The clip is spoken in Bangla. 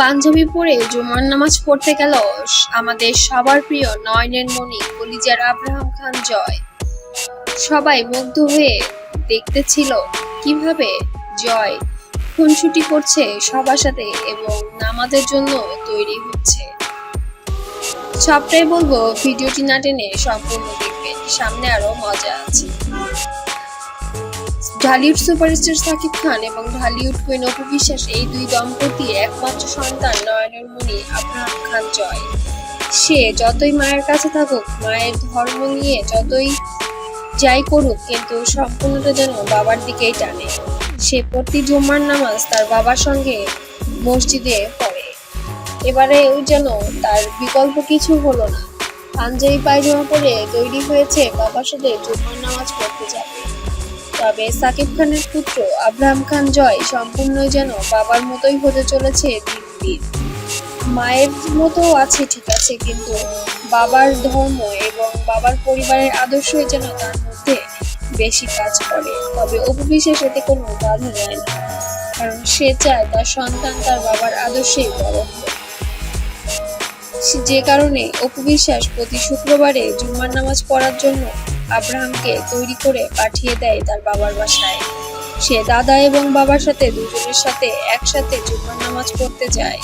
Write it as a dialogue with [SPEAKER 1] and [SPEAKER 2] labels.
[SPEAKER 1] পাঞ্জাবি পরে জুমার নামাজ পড়তে গেল। আমাদের সবার প্রিয় নয়নের মণি, কলিজার আব্রাহাম খান জয়। সবাই মুগ্ধ হয়ে দেখতেছিল, কীভাবে জয় খুনসুটি করছে সবার সাথে এবং নামাজের জন্য তৈরি হচ্ছে। সবটাই বলব, ভিডিওটি না টেনে সম্পূর্ণ দেখবেন, সামনে আরও মজা আছে। ঢালিউড সুপারস্টার সাকিব খান এবং ঢালিউড কুইন অপু বিশ্বাস এই দুই দম্পতির একমাত্র সন্তান নয়নের মণি আব্রাহাম খান জয়। সে যতই মায়ের কাছে থাকুক, মায়ের ধর্ম নিয়ে যতই যাই করুক, কিন্তু সম্পূর্ণটা যেন বাবার দিকেই টানে। সে প্রতি জুম্মার নামাজ তার বাবার সঙ্গে মসজিদে পড়ে। এবারে ওই যেন তার বিকল্প কিছু হলো না। পাঞ্জাবি পায়জামা পরে তৈরি হয়েছে বাবার সাথে জুম্মার নামাজ পড়তে যাবে। তবে সাকিব খানের পুত্র আব্রাহাম খান জয় সম্পূর্ণই যেন বাবার মতোই হতে চলেছে দিন দিন মায়ের মতো আছে ঠিক আছে, কিন্তু বাবার ধর্ম এবং বাবার পরিবারের আদর্শই যেন তার মধ্যে বেশি কাজ করে। তবে অপবিশ্বাস এতে কোনো বাধা দেয় না, কারণ সে চায় তার সন্তান তার বাবার আদর্শেই বড় যে কারণে অপবিশ্বাস প্রতি শুক্রবারে জুম্মার নামাজ পড়ার জন্য আব্রাহামকে তৈরি করে পাঠিয়ে দেয় তার বাবার বাসায়। সে দাদা এবং বাবার সাথে দুজনের সাথে একসাথে জুম্মার নামাজ পড়তে যায়।